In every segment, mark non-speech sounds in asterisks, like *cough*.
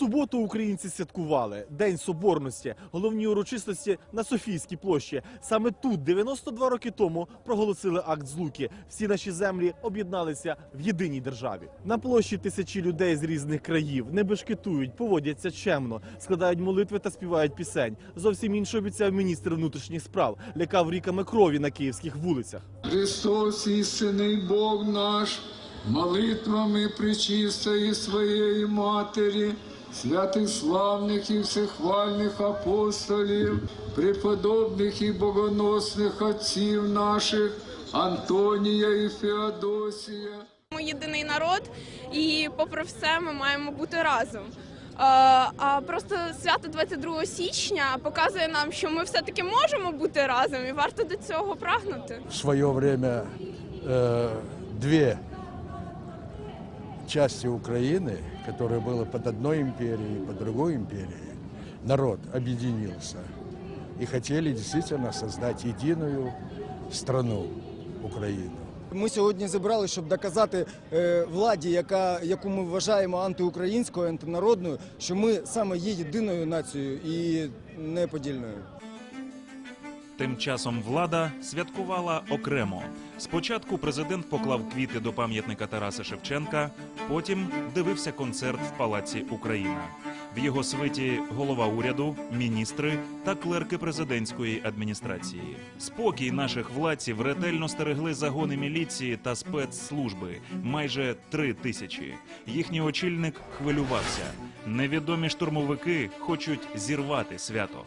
суботу українці святкували День Соборності, головні урочистості на Софійській площі. Саме тут, 92 роки тому, проголосили акт злуки. Всі наші землі об'єдналися в єдиній державі. На площі тисячі людей з різних країв не бешкетують, поводяться чемно, складають молитви та співають пісень. Зовсім інше обіцяв міністр внутрішніх справ, лякав ріками крові на київських вулицях. Христос, істинний Бог наш, молитвами причистої своєї Матері, святих славних і всехвальних апостолів, преподобних і богоносних отців наших, Антонія і Феодосія. Ми єдиний народ, і попри все, ми маємо бути разом. Е, А просто свято 22 січня показує нам, що ми все-таки можемо бути разом, і варто до цього прагнути. в свое время э, две части Украины, которые было под одной империей, под другой империей, народ объединился и хотели действительно создать единую страну Украину. Ми сьогодні зібрали, щоб доказати е, владі, яка, яку ми вважаємо антиукраїнською, антинародною, що ми саме є єдиною нацією і неподільною. Тим часом влада святкувала окремо. Спочатку президент поклав квіти до пам'ятника Тараса Шевченка, потім дивився концерт в Палаці Україна. В його свиті голова уряду, міністри та клерки президентської адміністрації. Спокій наших владців ретельно стерегли загони міліції та спецслужби майже три тисячі. Їхній очільник хвилювався. Невідомі штурмовики хочуть зірвати свято.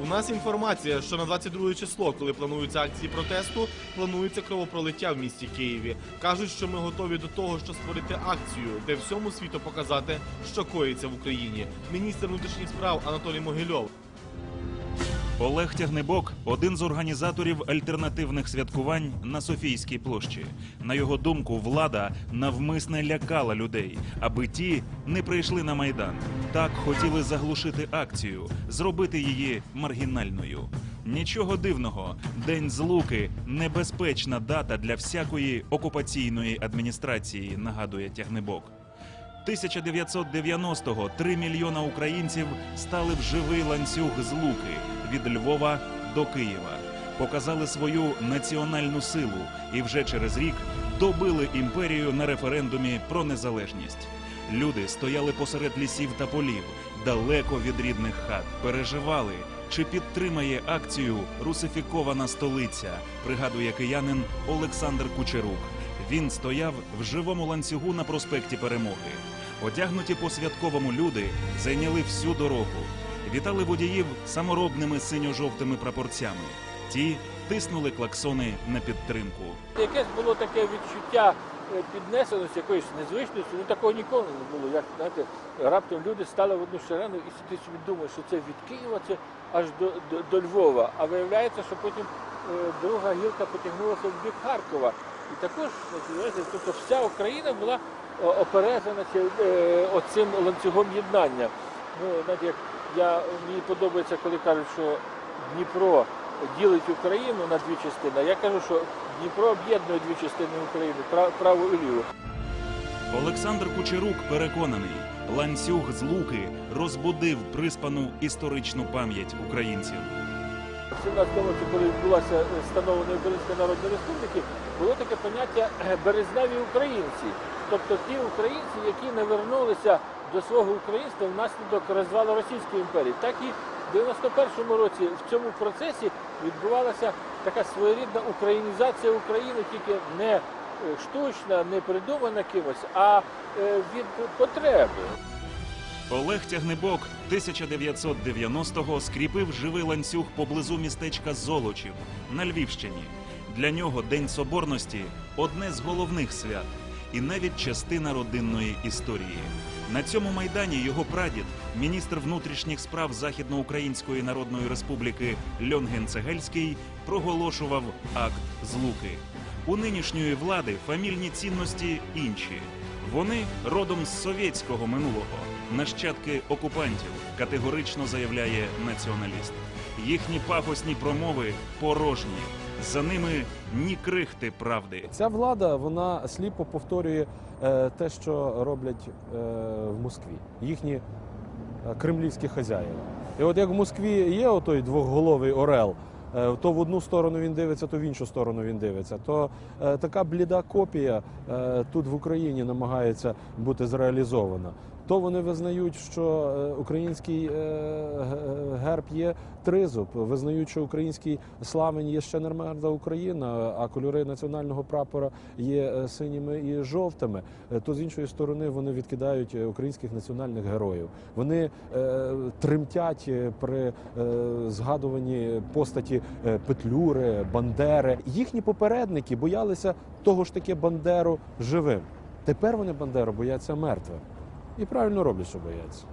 У нас інформація, що на 22 число, коли плануються акції протесту, планується кровопролиття в місті Києві. Кажуть, що ми готові до того, що створити акцію, де всьому світу показати, що коїться в Україні. Міністр внутрішніх справ Анатолій Могильов Олег Тягнебок один з організаторів альтернативних святкувань на Софійській площі. На його думку, влада навмисне лякала людей, аби ті не прийшли на майдан. Так хотіли заглушити акцію, зробити її маргінальною. Нічого дивного, день злуки небезпечна дата для всякої окупаційної адміністрації, нагадує Тягнебок. 1990-го 3 мільйона українців стали в живий ланцюг злуки від Львова до Києва, показали свою національну силу і вже через рік добили імперію на референдумі про незалежність. Люди стояли посеред лісів та полів, далеко від рідних хат, переживали, чи підтримає акцію русифікована столиця, пригадує киянин Олександр Кучерук. Він стояв в живому ланцюгу на проспекті Перемоги. Одягнуті по святковому люди зайняли всю дорогу. Вітали водіїв саморобними синьо-жовтими прапорцями. Ті тиснули клаксони на підтримку. Якесь було таке відчуття е, піднесеності, якоїсь незвичності, ну такого ніколи не було. Як знаєте, раптом люди стали в одну шерену і ти собі думаєш, що це від Києва, це аж до, до, до Львова. А виявляється, що потім е, друга гілка потягнулася в бік Харкова. І також, тобто вся Україна була о, оперезана цим, е, оцим ланцюгом єднання. Ну, знаєте, як я, мені подобається, коли кажуть, що Дніпро ділить Україну на дві частини. Я кажу, що Дніпро об'єднує дві частини України пра- праву і ліву. Олександр Кучерук переконаний, ланцюг з луки розбудив приспану історичну пам'ять українців. В 17 році, коли відбулася е, становлення Української Народної Республіки, було таке поняття е, березневі українці, тобто ті українці, які не вернулися до свого українства внаслідок розвалу Російської імперії. Так і в 91-му році в цьому процесі відбувалася така своєрідна українізація України, тільки не е, штучна, не придумана кимось, а від потреби. Олег Тягнебок 1990-го скріпив живий ланцюг поблизу містечка Золочів на Львівщині. Для нього День Соборності одне з головних свят і навіть частина родинної історії. На цьому майдані його прадід, міністр внутрішніх справ Західноукраїнської Народної Республіки Льонген Цегельський, проголошував акт злуки. У нинішньої влади фамільні цінності інші. Вони родом з совєтського минулого, нащадки окупантів, категорично заявляє націоналіст. Їхні пафосні промови порожні. За ними ні крихти правди. Ця влада вона сліпо повторює е, те, що роблять е, в Москві, їхні е, кремлівські хазяїни. І от як в Москві є отой двохголовий орел, е, то в одну сторону він дивиться, то в іншу сторону він дивиться. То е, така бліда копія е, тут в Україні намагається бути зреалізована. То вони визнають, що е, український е, герб є тризуб, визнають, що український славень є ще нормальна Україна, а кольори національного прапора є е, синіми і жовтими. Е, То з іншої сторони вони відкидають е, українських національних героїв. Вони е, тремтять е, при е, згадуванні постаті е, Петлюри, Бандери. Їхні попередники боялися того ж таки Бандеру живим. Тепер вони Бандеру бояться мертвим. І правильно роблять, що бояться.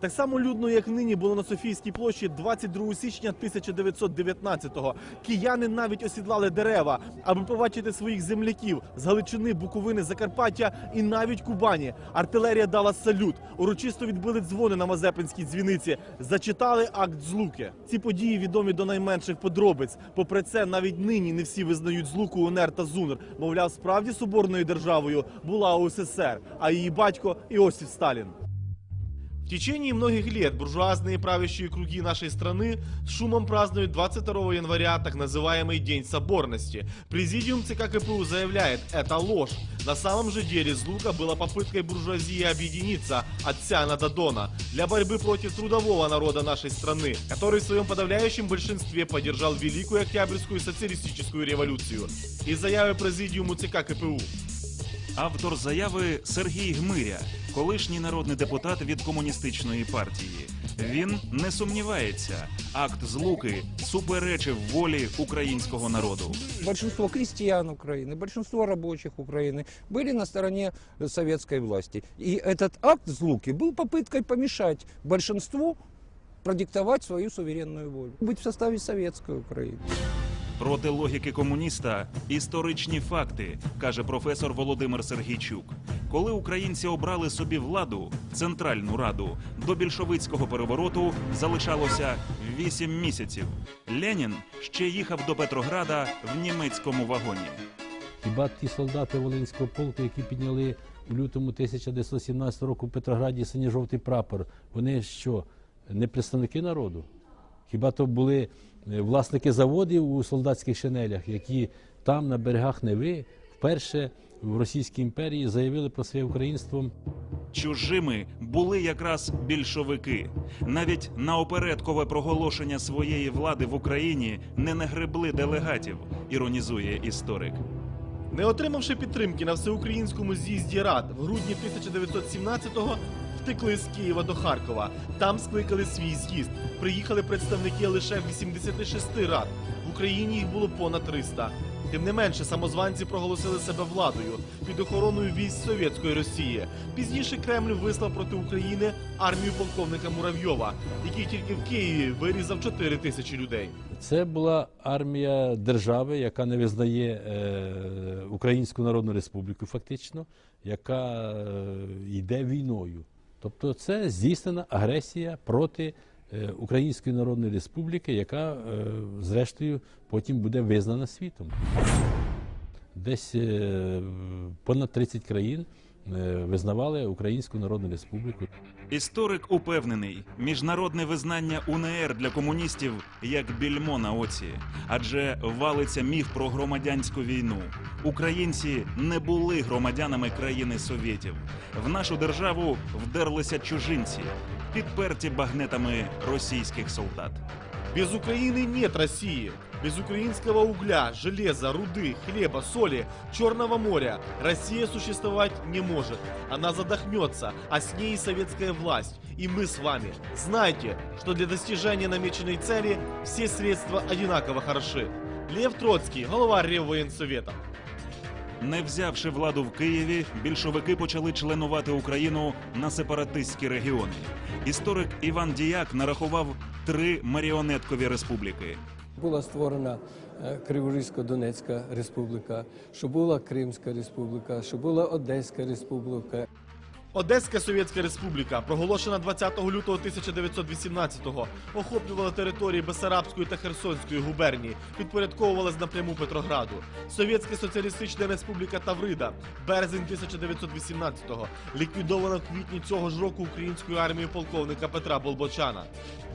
Так само людно, як нині було на Софійській площі 22 січня 1919-го. Кияни навіть осідлали дерева, аби побачити своїх земляків з Галичини, Буковини, Закарпаття і навіть Кубані. Артилерія дала салют. Урочисто відбили дзвони на Мазепинській дзвіниці. Зачитали акт злуки. Ці події відомі до найменших подробиць. Попри це, навіть нині не всі визнають злуку УНР та ЗУНР. Мовляв, справді соборною державою була УССР, а її батько Іосиф Сталін. В течение многих лет буржуазные правящие круги нашей страны с шумом празднуют 22 января так называемый День Соборности. Президиум ЦК КПУ заявляет, это ложь. На самом же деле Злука была попыткой буржуазии объединиться от Сиана до Дона для борьбы против трудового народа нашей страны, который в своем подавляющем большинстве поддержал Великую Октябрьскую социалистическую революцию. Из заявы Президиуму ЦК КПУ. Автор заяви Сергій Гмиря, колишній народний депутат від комуністичної партії. Він не сумнівається, акт злуки суперечив волі українського народу. Большинство крестьян Украины, большинство рабочих Украины были на стороне советской власти. И этот акт Злуки был попыткой помешать большинству продиктовать свою суверенную волю. Быть в составе советской Украины. Проти логіки комуніста історичні факти, каже професор Володимир Сергійчук. Коли українці обрали собі владу, центральну раду, до більшовицького перевороту залишалося 8 місяців. Ленін ще їхав до Петрограда в німецькому вагоні. Хіба ті солдати Волинського полку, які підняли у лютому 1917 року в Петрограді синьо-жовтий прапор, вони що, не представники народу? Хіба то були власники заводів у солдатських шинелях, які там, на берегах Неви, вперше в Російській імперії заявили про своє українство Чужими були якраз більшовики. Навіть на опередкове проголошення своєї влади в Україні не нагребли делегатів, іронізує історик. Не отримавши підтримки на всеукраїнському з'їзді рад в грудні 1917-го, втекли з Києва до Харкова. Там скликали свій з'їзд. Приїхали представники лише 86 рад. В Україні їх було понад 300. Тим не менше, самозванці проголосили себе владою під охороною військ Совєтської Росії. Пізніше Кремль вислав проти України армію полковника Муравйова, який тільки в Києві вирізав 4 тисячі людей. Це була армія держави, яка не визнає е, Українську Народну Республіку, фактично, яка е, йде війною. Тобто це здійснена агресія проти е, Української Народної Республіки, яка, е, зрештою, потім буде визнана світом. Десь е, понад 30 країн визнавали Українську Народну Республіку. Історик упевнений, міжнародне визнання УНР для комуністів як більмо на оці, адже валиться міф про громадянську війну. Українці не були громадянами країни совєтів. В нашу державу вдерлися чужинці, підперті багнетами російських солдат. Без Украины нет России. Без украинского угля, железа, руды, хлеба, соли, Черного моря Россия существовать не может. Она задохнется, а с ней и советская власть. И мы с вами. Знайте, что для достижения намеченной цели все средства одинаково хороши. Лев Троцкий, голова Реввоенсовета. Не взявши владу в Києві, більшовики почали членувати Україну на сепаратистські регіони. Історик Іван Діяк нарахував три маріонеткові республіки. Була створена е, Криворізько-Донецька республіка, що була Кримська республіка, що була Одеська республіка. Одеська Совєтська Республіка, проголошена 20 лютого 1918-го, охоплювала території Бесарабської та Херсонської губернії, підпорядковувалась напряму Петрограду. Совєтська Соціалістична Республіка Таврида, березень 1918-го, ліквідована в квітні цього ж року українською армією полковника Петра Болбочана.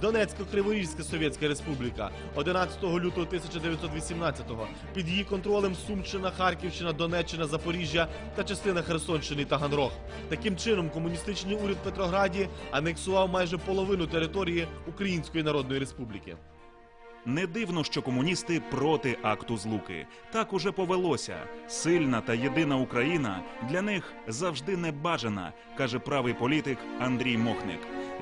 Донецько-Криворізька Совєтська Республіка, 11 лютого 1918-го, під її контролем Сумщина, Харківщина, Донеччина, Запоріжжя та частина Херсонщини і Таганрог. Таким чином, комуністичний уряд Петрограді анексував майже половину території Української Народної Республіки. Не дивно, що комуністи проти акту злуки. Так уже повелося. Сильна та єдина Україна для них завжди не бажана, каже правий політик Андрій Мохник.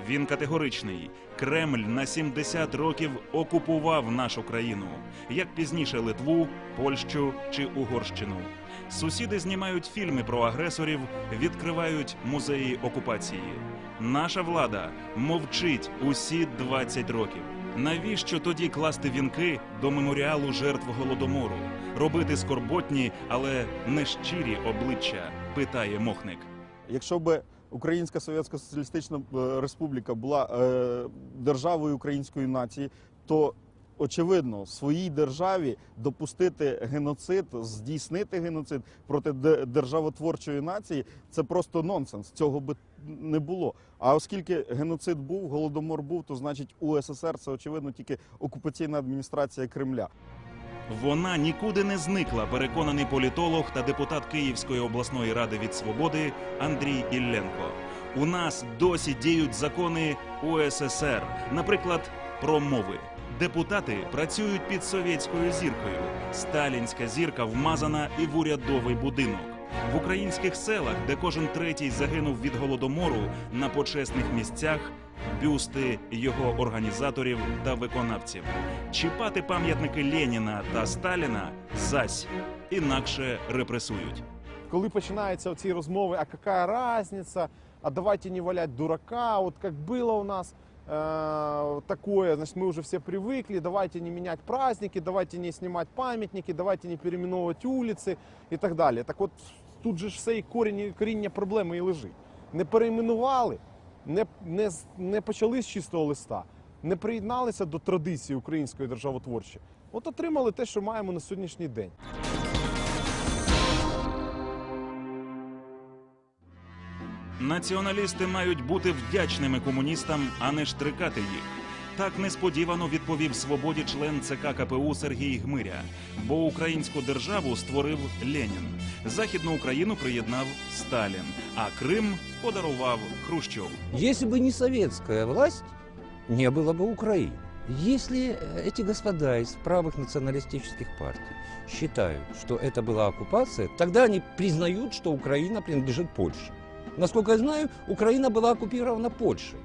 Він категоричний. Кремль на 70 років окупував нашу країну, як пізніше Литву, Польщу чи Угорщину. Сусіди знімають фільми про агресорів, відкривають музеї окупації. Наша влада мовчить усі 20 років. Навіщо тоді класти вінки до меморіалу жертв голодомору, робити скорботні, але нещирі обличчя? питає Мохник. Якщо б Українська Совєтська Соціалістична е, Республіка була е, державою української нації, то очевидно своїй державі допустити геноцид, здійснити геноцид проти державотворчої нації це просто нонсенс. Цього би не було. А оскільки геноцид був, голодомор був, то значить УССР це очевидно тільки окупаційна адміністрація Кремля. Вона нікуди не зникла, переконаний політолог та депутат Київської обласної ради від свободи Андрій Ілленко. У нас досі діють закони УССР, наприклад, про мови. Депутати працюють під совєтською зіркою. Сталінська зірка вмазана і в урядовий будинок. В українських селах, де кожен третій загинув від голодомору, на почесних місцях бюсти його організаторів та виконавців. Чіпати пам'ятники Леніна та Сталіна зась інакше репресують. коли починаються ці розмови, а яка разница, а давайте не валять дурака, вот как было у нас э, такое, значит, мы уже все привыкли, давайте не менять праздники, давайте не снимать памятники, давайте не переименовывать улицы і так далі. Так от тут же ж все і коріння, коріння проблеми і лежить. Не перейменували, не, не, з- не почали з чистого листа, не приєдналися до традиції української державотворчої. От отримали те, що маємо на сьогоднішній день. Націоналісти мають бути вдячними комуністам, а не штрикати їх. Так несподівано відповів свободі член ЦК КПУ Сергій Гмиря. Бо українську державу створив Ленін. Західну Україну приєднав Сталін, а Крим подарував Хрущов. Если бы не советская власть, не было бы Украины. Если э, эти господа из правых националистических партий считают, что это была оккупация, тогда они признают, что Украина принадлежит Польше. Насколько я знаю, Украина была оккупирована Польшей.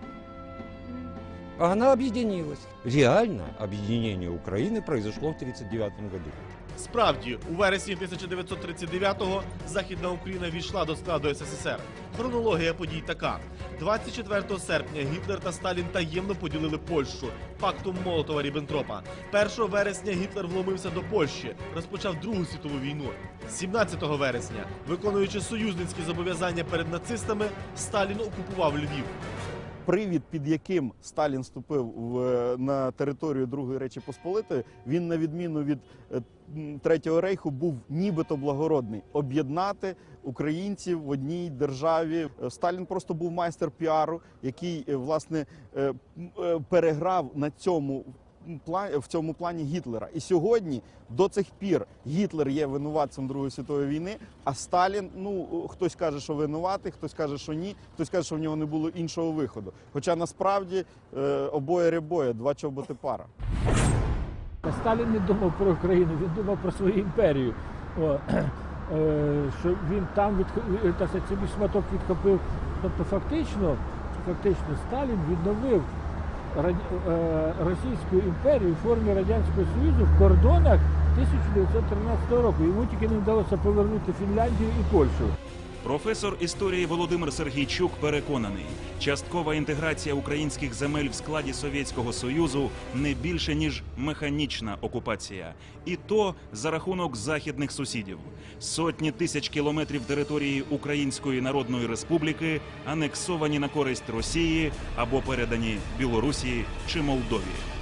А она объединилась. Реально объединение Украины произошло в 1939 году. Справді, у вересні 1939-го Західна Україна війшла до складу СССР. Хронологія подій така: 24 серпня Гітлер та Сталін таємно поділили Польщу пактом Молотова Ріббентропа. 1 вересня Гітлер вломився до Польщі, розпочав Другу світову війну. 17 вересня, виконуючи союзницькі зобов'язання перед нацистами, Сталін окупував Львів. Привід, під яким Сталін вступив в, е, на територію Другої Речі Посполитої, він, на відміну від е, Третього рейху, був нібито благородний об'єднати українців в одній державі. Е, Сталін просто був майстер піару, який власне переграв на цьому. В цьому плані Гітлера, і сьогодні до цих пір Гітлер є винуватцем Другої світової війни. А Сталін, ну хтось каже, що винуватий, хтось каже, що ні, хтось каже, що в нього не було іншого виходу. Хоча насправді е, обоє рябоє, два чоботи пара. Сталін не думав про Україну, він думав про свою імперію. О, е, що він там відх- та це шматок відхопив. Тобто фактично, фактично Сталін відновив е, Російську імперію в формі Радянського Союзу в кордонах 1913 року. Йому тільки не вдалося повернути Фінляндію і Польщу. Професор історії Володимир Сергійчук переконаний, часткова інтеграція українських земель в складі Совєтського Союзу не більше ніж механічна окупація, і то за рахунок західних сусідів. Сотні тисяч кілометрів території Української Народної Республіки анексовані на користь Росії або передані Білорусі чи Молдові.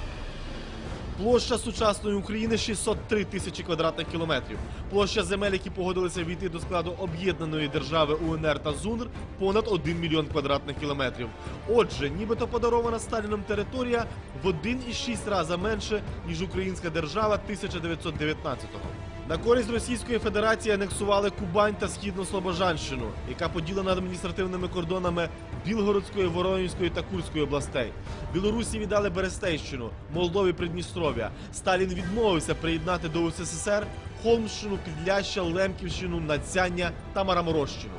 Площа сучасної України 603 тисячі квадратних кілометрів. Площа земель, які погодилися війти до складу об'єднаної держави УНР та ЗУНР, понад 1 мільйон квадратних кілометрів. Отже, нібито подарована Сталіном територія в 1,6 рази менше, ніж українська держава 1919-го. На користь Російської Федерації анексували Кубань та Східну Слобожанщину, яка поділена адміністративними кордонами Білгородської, Воронезької та Курської областей. Білорусі віддали Берестейщину, Молдові Придністров'я. Сталін відмовився приєднати до УССР Холмщину, Підляща, Лемківщину, Надзяння та Мараморощину.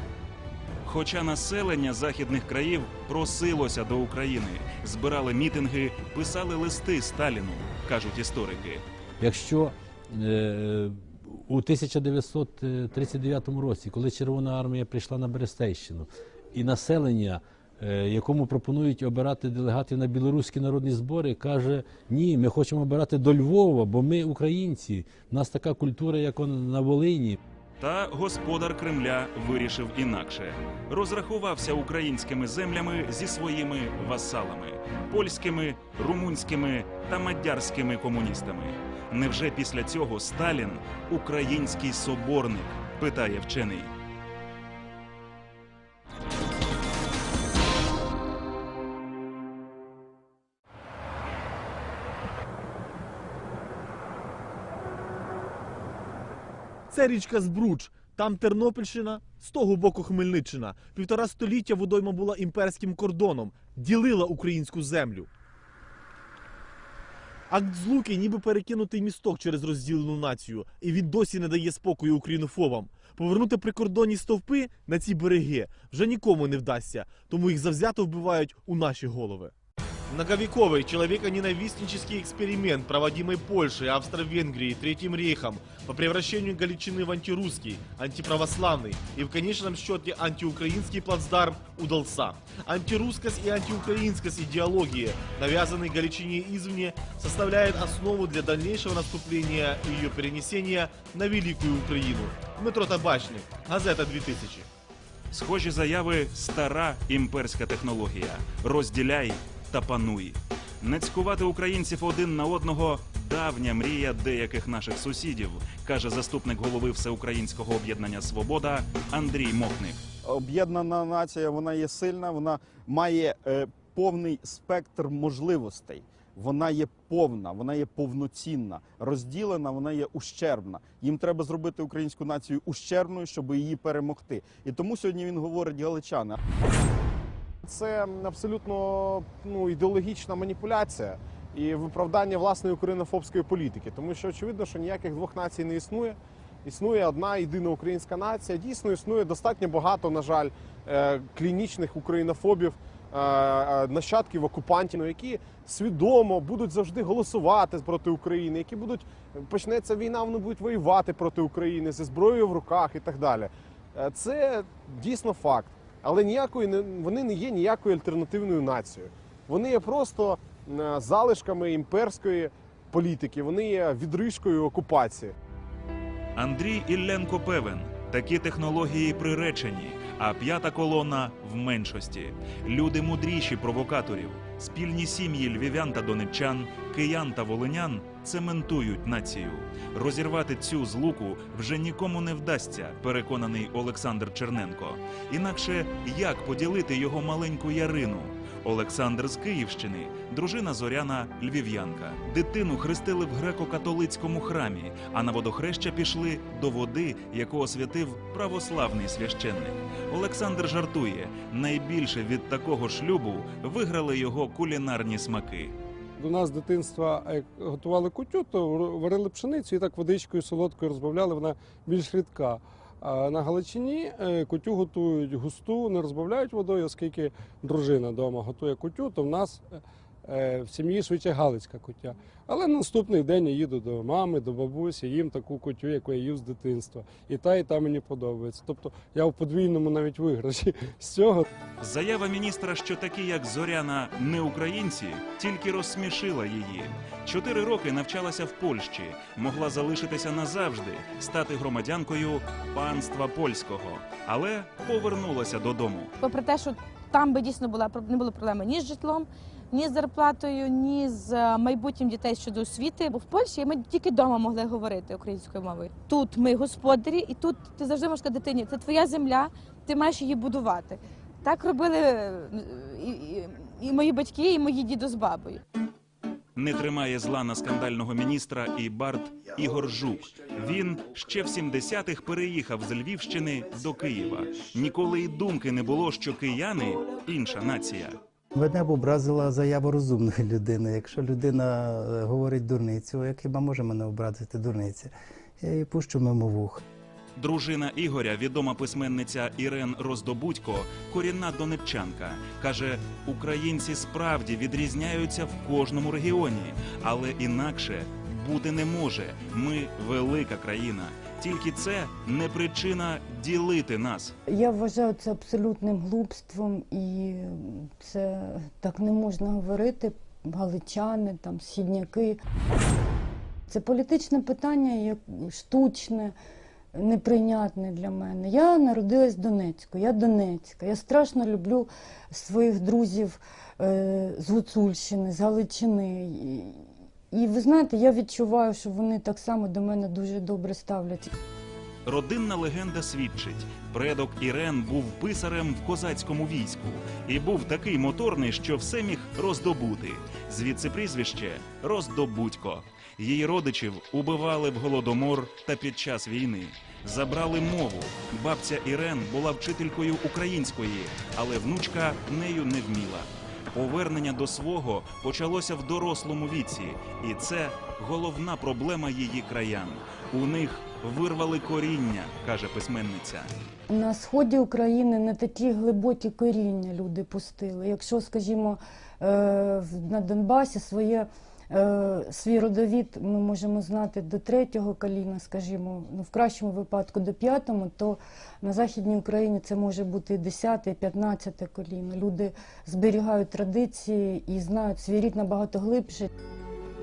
Хоча населення західних країв просилося до України, збирали мітинги, писали листи Сталіну, кажуть історики. Якщо е, у 1939 році, коли Червона армія прийшла на Берестейщину, і населення, е, якому пропонують обирати делегатів на білоруські народні збори, каже: ні, ми хочемо обирати до Львова, бо ми українці. У нас така культура, як на Волині. Та господар Кремля вирішив інакше. Розрахувався українськими землями зі своїми васалами польськими, румунськими та мадярськими комуністами. Невже після цього Сталін український соборник? питає вчений. Це річка Збруч. Там Тернопільщина, з того боку Хмельниччина. Півтора століття водойма була імперським кордоном, ділила українську землю. Акт злуки ніби перекинутий місток через розділену націю, і він досі не дає спокою українофобам. Повернути прикордонні стовпи на ці береги вже нікому не вдасться, тому їх завзято вбивають у наші голови. Многовековый человеконенавистнический эксперимент, проводимый Польшей, Австро-Венгрией, Третьим рейхом по превращению Галичины в антирусский, антиправославный и в конечном счете антиукраинский плацдарм удался. Антирусскость и антиукраинскость идеологии, навязанной Галичине извне, составляет основу для дальнейшего наступления и ее перенесения на Великую Украину. Дмитро Табачник, Газета 2000. Схожі заяви стара імперська технологія. Розділяй та пануй. Нацькувати українців один на одного давня мрія деяких наших сусідів, каже заступник голови Всеукраїнського об'єднання Свобода Андрій Мохник. Об'єднана нація вона є сильна, вона має е, повний спектр можливостей. Вона є повна, вона є повноцінна. Розділена, вона є ущербна. Їм треба зробити українську націю ущербною, щоб її перемогти. І тому сьогодні він говорить галичани. Це абсолютно ну, ідеологічна маніпуляція і виправдання власної українофобської політики, тому що очевидно, що ніяких двох націй не існує. Існує одна єдина українська нація. Дійсно існує достатньо багато, на жаль, е, клінічних українофобів, е, е, нащадків окупантів, які свідомо будуть завжди голосувати проти України, які будуть почнеться війна, вони будуть воювати проти України зі зброєю в руках і так далі. Це дійсно факт. Але ніякої вони не є ніякою альтернативною нацією. Вони є просто е, залишками імперської політики. Вони є відрижкою окупації. Андрій Ілленко певен, такі технології приречені, а п'ята колона в меншості. Люди мудріші провокаторів, спільні сім'ї львів'ян та донеччан, киян та волинян цементують націю. Розірвати цю злуку вже нікому не вдасться, переконаний Олександр Черненко. Інакше як поділити його маленьку ярину? Олександр з Київщини, дружина Зоряна львів'янка. Дитину хрестили в греко-католицькому храмі, а на водохреща пішли до води, яку освятив православний священник. Олександр жартує: найбільше від такого шлюбу виграли його кулінарні смаки. До нас з дитинства готували кутю, то варили пшеницю і так водичкою солодкою розбавляли, вона більш рідка. А на Галичині е, кутю готують густу, не розбавляють водою, оскільки дружина вдома готує кутю, то в нас Е, В сім'ї швидше Галицька кутя. Але на наступний день я їду до мами, до бабусі, їм таку кутю, яку я їв з дитинства. І та, і та мені подобається. Тобто я в подвійному навіть виграші *laughs* з цього. Заява міністра, що такі, як Зоряна, не українці, тільки розсмішила її. Чотири роки навчалася в Польщі, могла залишитися назавжди, стати громадянкою панства польського, але повернулася додому. Попри те, що там би дійсно була не було проблеми ні з житлом, ні з зарплатою, ні з е, майбутнім дітей щодо освіти. Бо в Польщі ми тільки вдома могли говорити українською мовою. Тут ми господарі, і тут ти завжди можеш сказати дитині, це твоя земля, ти маєш її будувати. Так робили е, і, і, і мої батьки, і мої діду з бабою. Не тримає зла на скандального міністра і бард Ігор Жук. Він ще в 70-х переїхав з Львівщини до Києва. Ніколи й думки не було, що кияни інша нація. Мене б образила заява розумної людини. Якщо людина е, говорить дурницю, як хіба може мене образити дурниця? Я її пущу мимо вух. Дружина Ігоря, відома письменниця Ірен Роздобудько, корінна донеччанка, каже: українці справді відрізняються в кожному регіоні, але інакше бути не може. Ми велика країна. Тільки це не причина ділити нас. Я вважаю це абсолютним глупством, і це так не можна говорити. Галичани, там східняки. Це політичне питання, як штучне, неприйнятне для мене. Я народилась в Донецьку, я Донецька. Я страшно люблю своїх друзів е, з Гуцульщини, з Галичини. І, ви знаєте, я відчуваю, що вони так само до мене дуже добре ставляться. Родинна легенда свідчить: предок Ірен був писарем в козацькому війську і був такий моторний, що все міг роздобути. Звідси прізвище Роздобудько. Її родичів убивали в голодомор та під час війни. Забрали мову. Бабця Ірен була вчителькою української, але внучка нею не вміла. Повернення до свого почалося в дорослому віці, і це головна проблема її краян. У них вирвали коріння, каже письменниця. На сході України не такі глибокі коріння люди пустили. Якщо, скажімо, е, на Донбасі своє, свій родовід ми можемо знати до третього коліна, скажімо, ну, в кращому випадку до п'ятого, то на Західній Україні це може бути і 10, і 15 коліно. Люди зберігають традиції і знають свій рід набагато глибше.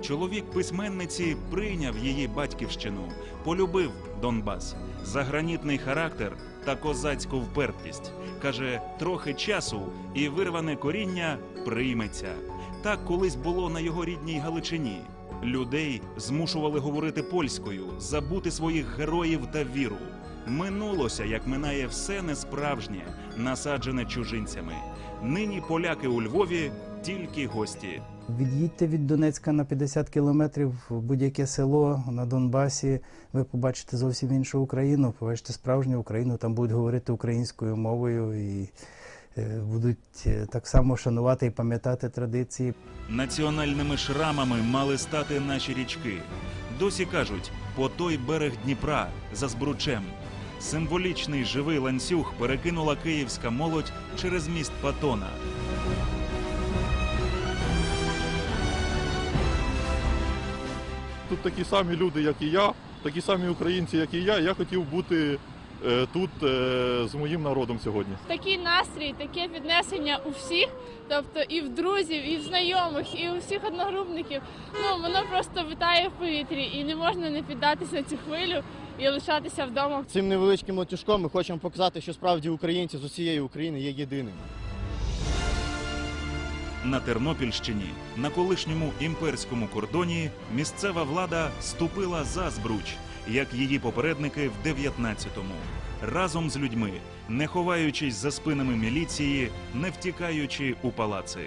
Чоловік письменниці прийняв її батьківщину, полюбив Донбас за гранітний характер та козацьку впертість. Каже, трохи часу і вирване коріння прийметься. Так колись було на його рідній Галичині. Людей змушували говорити польською, забути своїх героїв та віру. Минулося, як минає все несправжнє, насаджене чужинцями. Нині поляки у Львові тільки гості. Від'їдьте від Донецька на 50 кілометрів в будь-яке село на Донбасі. Ви побачите зовсім іншу Україну, побачите справжню Україну. Там будуть говорити українською мовою і будуть е, так само шанувати і пам'ятати традиції. Національними шрамами мали стати наші річки. Досі кажуть, по той берег Дніпра за збручем. Символічний живий ланцюг перекинула київська молодь через міст Патона. Тут такі самі люди, як і я, такі самі українці, як і я. Я хотів бути е, тут е, з моїм народом сьогодні. Такий настрій, таке піднесення у всіх, тобто і в друзів, і в знайомих, і у всіх одногрупників. Ну воно просто витає в повітрі, і не можна не піддатися цю хвилю і лишатися вдома. Цим невеличким латюшком ми хочемо показати, що справді українці з усієї України є єдиними. На Тернопільщині, на колишньому імперському кордоні, місцева влада ступила за збруч, як її попередники в 19-му. Разом з людьми, не ховаючись за спинами міліції, не втікаючи у палаци.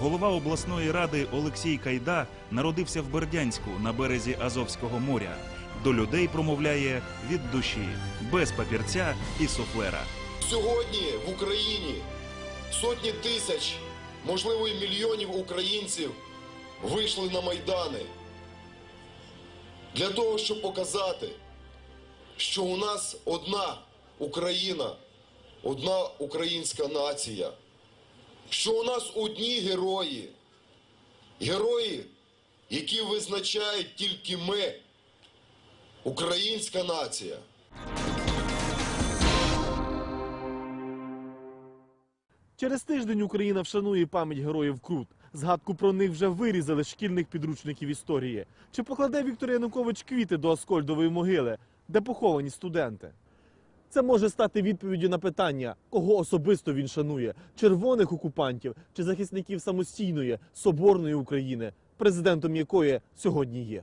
Голова обласної ради Олексій Кайда народився в Бердянську на березі Азовського моря. До людей промовляє від душі, без папірця і суфлера. Сьогодні в Україні сотні тисяч, можливо, і мільйонів українців вийшли на майдани для того, щоб показати, що у нас одна Україна, одна українська нація, що у нас одні герої, Герої, які визначають тільки ми, українська нація. Через тиждень Україна вшанує пам'ять героїв Крут. Згадку про них вже вирізали шкільних підручників історії. Чи покладе Віктор Янукович квіти до Аскольдової могили, де поховані студенти? Це може стати відповіддю на питання, кого особисто він шанує: червоних окупантів чи захисників самостійної соборної України, президентом якої сьогодні є.